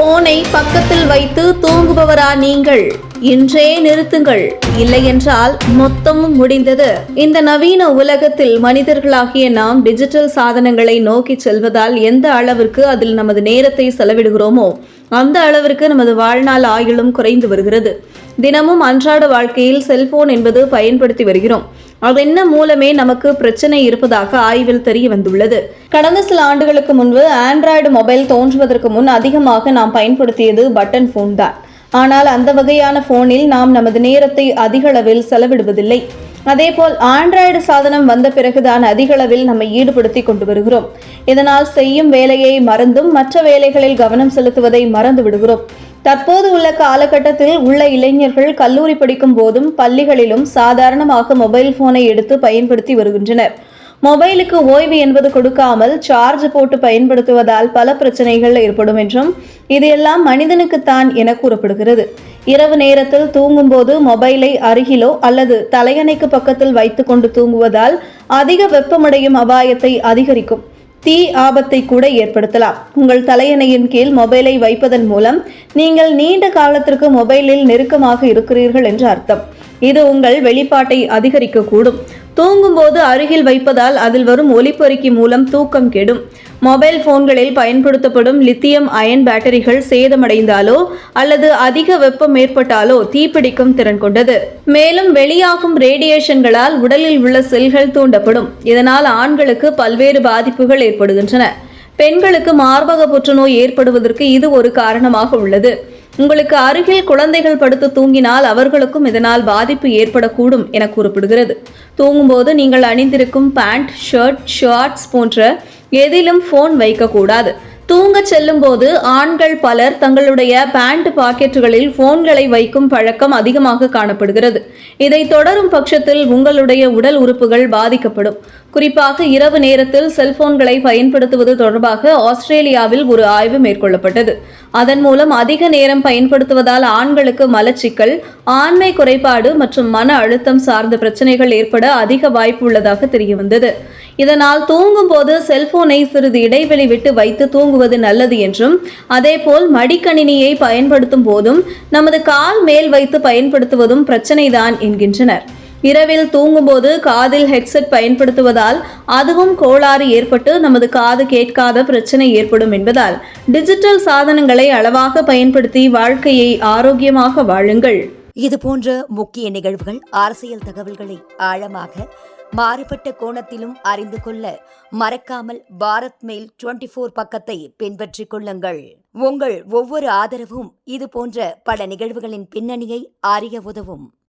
போனை பக்கத்தில் வைத்து தூங்குபவரா நீங்கள்? இன்றே நிறுத்துங்கள். இல்லையென்றால் மொத்தமும் முடிந்தது. இந்த நவீன உலகத்தில் மனிதர்களாகிய நாம் டிஜிட்டல் சாதனங்களை நோக்கி செல்வதால் எந்த அளவிற்கு அதில் நமது நேரத்தை செலவிடுகிறோமோ அந்த அளவிற்கு நமது வாழ்நாள் ஆயுளும் குறைந்து வருகிறது. தினமும் அன்றாட வாழ்க்கையில் செல்போன் என்பது பயன்படுத்தி வருகிறோம். அதென்ன மூலமே நமக்கு பிரச்சனை இருப்பதாக ஆய்வில் தெரிய வந்துள்ளது. கடந்த சில ஆண்டுகளுக்கு முன்பு ஆண்ட்ராய்டு மொபைல் தோன்றுவதற்கு முன் அதிகமாக நாம் பயன்படுத்தியது பட்டன் ஃபோன் தான். ஆனால் அந்த வகையான ஃபோனில் நாம் நமது நேரத்தை அதிகளவில் செலவிடுவதில்லை. அதேபோல் ஆண்ட்ராய்டு சாதனம் வந்த பிறகுதான் அதிக அளவில் நம்மை ஈடுபடுத்தி கொண்டு வருகிறோம். இதனால் செய்யும் வேலையை மறந்தும் மற்ற வேலைகளில் கவனம் செலுத்துவதை மறந்து விடுகிறோம். தற்போது உள்ள காலகட்டத்தில் உள்ள இளைஞர்கள் கல்லூரி படிக்கும் போதும் பள்ளிகளிலும் சாதாரணமாக மொபைல் போனை எடுத்து பயன்படுத்தி வருகின்றனர். மொபைலுக்கு ஓய்வு என்பது கொடுக்காமல் சார்ஜ் போட்டு பயன்படுத்துவதால் பல பிரச்சனைகள் ஏற்படும் என்றும் இது எல்லாம் மனிதனுக்குத்தான் என கூறப்படுகிறது. இரவு நேரத்தில் தூங்கும்போது மொபைலை அருகிலோ அல்லது தலையணைக்கு பக்கத்தில் வைத்துக்கொண்டு தூங்குவதால் அதிக வெப்பமடையும் அபாயத்தை அதிகரிக்கும். தீ ஆபத்தை கூட ஏற்படுத்தலாம். உங்கள் தலையணையின் கீழ் மொபைலை வைப்பதன் மூலம் நீங்கள் நீண்ட காலத்திற்கு மொபைலில் நெருக்கமாக இருக்கிறீர்கள் என்று அர்த்தம். இது உங்கள் வெளிப்பாட்டை அதிகரிக்கக்கூடும். தூங்கும்போது அருகில் வைப்பதால் அதில் வரும் ஒலிப்பெருக்கி மூலம் தூக்கம் கெடும். மொபைல் போன்களில் பயன்படுத்தப்படும் லித்தியம் அயன் பேட்டரிகள் சேதமடைந்தாலோ அல்லது அதிக வெப்பம் ஏற்பட்டாலோ தீப்பிடிக்கும் திறன் கொண்டது. மேலும் வெளியாகும் ரேடியேஷன்களால் உடலில் உள்ள செல்கள் தூண்டப்படும். இதனால் ஆண்களுக்கு பல்வேறு பாதிப்புகள் ஏற்படுகின்றன. பெண்களுக்கு மார்பக புற்றுநோய் ஏற்படுவதற்கு இது ஒரு காரணமாக உள்ளது. உங்களுக்கு அருகில் குழந்தைகள் படுத்து தூங்கினால் அவர்களுக்கும் இதனால் பாதிப்பு ஏற்படக்கூடும் என கூறப்படுகிறது. தூங்கும்போது நீங்கள் அணிந்திருக்கும் பேண்ட் ஷர்ட் ஷார்ட்ஸ் போன்ற எதிலும் ஃபோன் வைக்கக்கூடாது. தூங்கச் செல்லும் போது ஆண்கள் பலர் தங்களுடைய பேண்ட் பாக்கெட்டுகளில் போன்களை வைக்கும் பழக்கம் அதிகமாக காணப்படுகிறது. இதை தொடரும் பட்சத்தில் உங்களுடைய உடல் உறுப்புகள் பாதிக்கப்படும். குறிப்பாக இரவு நேரத்தில் செல்போன்களை பயன்படுத்துவது தொடர்பாக ஆஸ்திரேலியாவில் ஒரு ஆய்வு மேற்கொள்ளப்பட்டது. அதன் மூலம் அதிக நேரம் பயன்படுத்துவதால் ஆண்களுக்கு மலச்சிக்கல் ஆண்மை குறைபாடு மற்றும் மன அழுத்தம் சார்ந்த பிரச்சனைகள் ஏற்பட அதிக வாய்ப்பு உள்ளதாக தெரியவந்தது. இதனால் தூங்கும் போது செல்போனை சிறிது இடைவெளி விட்டு வைத்து தூங்குவது நல்லது என்றும் அதேபோல் மடிக்கணினியை பயன்படுத்தும் போதும் நமது கால் மேல் வைத்து பயன்படுத்துவதும் பிரச்சனைதான் என்கின்றனர். இரவில் தூங்கும்போது காதில் ஹெட்செட் பயன்படுத்துவதால் அதுவும் கோளாறு ஏற்பட்டு நமது காது கேட்காத பிரச்சனை ஏற்படும் என்பதால் டிஜிட்டல் சாதனங்களை அளவாக பயன்படுத்தி வாழ்க்கையை ஆரோக்கியமாக வாழுங்கள். இது போன்ற முக்கிய நிகழ்வுகள் அரசியல் தகவல்களை ஆழமாக மாறுபட்ட கோணத்திலும் அறிந்து கொள்ள மறக்காமல் பாரத் மெயில் டுவெண்டி ஃபோர் பக்கத்தை பின்பற்றிக் கொள்ளுங்கள். உங்கள் ஒவ்வொரு ஆதரவும் இது போன்ற பல நிகழ்வுகளின் பின்னணியை அறிய உதவும்.